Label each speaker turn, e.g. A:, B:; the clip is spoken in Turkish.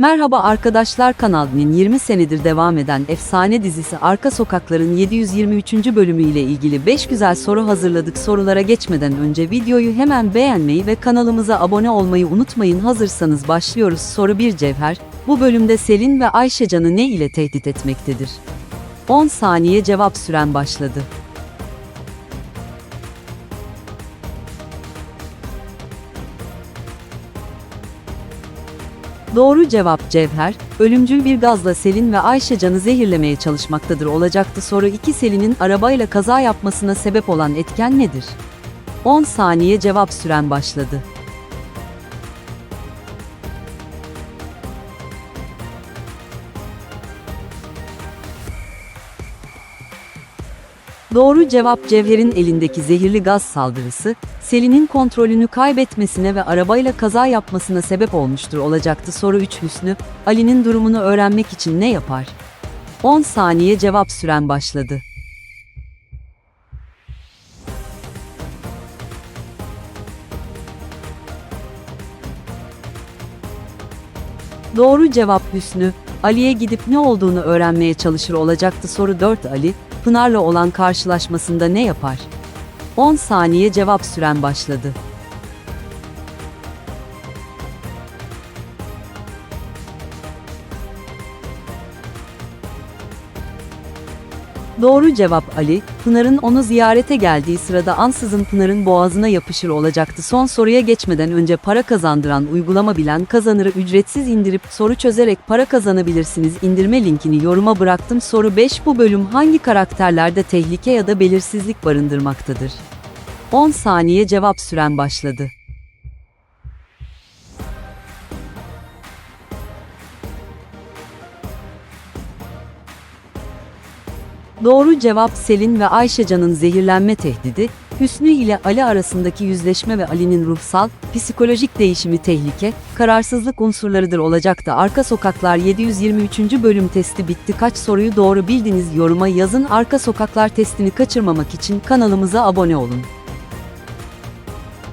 A: Merhaba arkadaşlar kanalının 20 senedir devam eden efsane dizisi Arka Sokakların 723. bölümü ile ilgili 5 güzel soru hazırladık. Sorulara geçmeden önce videoyu hemen beğenmeyi ve kanalımıza abone olmayı unutmayın. Hazırsanız başlıyoruz. Soru 1 Cevher, bu bölümde Selin ve Ayşecan'ı ne ile tehdit etmektedir? 10 saniye cevap süren başladı. Doğru cevap Cevher, ölümcül bir gazla Selin ve Ayşecan'ı zehirlemeye çalışmaktadır olacaktı. Soru 2 Selin'in arabayla kaza yapmasına sebep olan etken nedir? 10 saniye cevap süren başladı. Doğru cevap Cevher'in elindeki zehirli gaz saldırısı, Selin'in kontrolünü kaybetmesine ve arabayla kaza yapmasına sebep olmuştur olacaktı. Soru 3 Hüsnü, Ali'nin durumunu öğrenmek için ne yapar? 10 saniye cevap süren başladı. Doğru cevap Hüsnü, Ali'ye gidip ne olduğunu öğrenmeye çalışır olacaktı. Soru 4 Ali, Pınar'la olan karşılaşmasında ne yapar? 10 saniye cevap süren başladı. Doğru cevap Ali, Pınar'ın onu ziyarete geldiği sırada ansızın Pınar'ın boğazına yapışır olacaktı. Son soruya geçmeden önce para kazandıran uygulama bilen kazanırı ücretsiz indirip soru çözerek para kazanabilirsiniz. İndirme linkini yoruma bıraktım. Soru 5 Bu bölüm hangi karakterlerde tehlike ya da belirsizlik barındırmaktadır? 10 saniye cevap süren başladı. Doğru cevap Selin ve Ayşecan'ın zehirlenme tehdidi, Hüsnü ile Ali arasındaki yüzleşme ve Ali'nin ruhsal, psikolojik değişimi tehlike, kararsızlık unsurlarıdır olacaktı. Arka Sokaklar 723. bölüm testi bitti. Kaç soruyu doğru bildiniz yoruma yazın. Arka Sokaklar testini kaçırmamak için kanalımıza abone olun.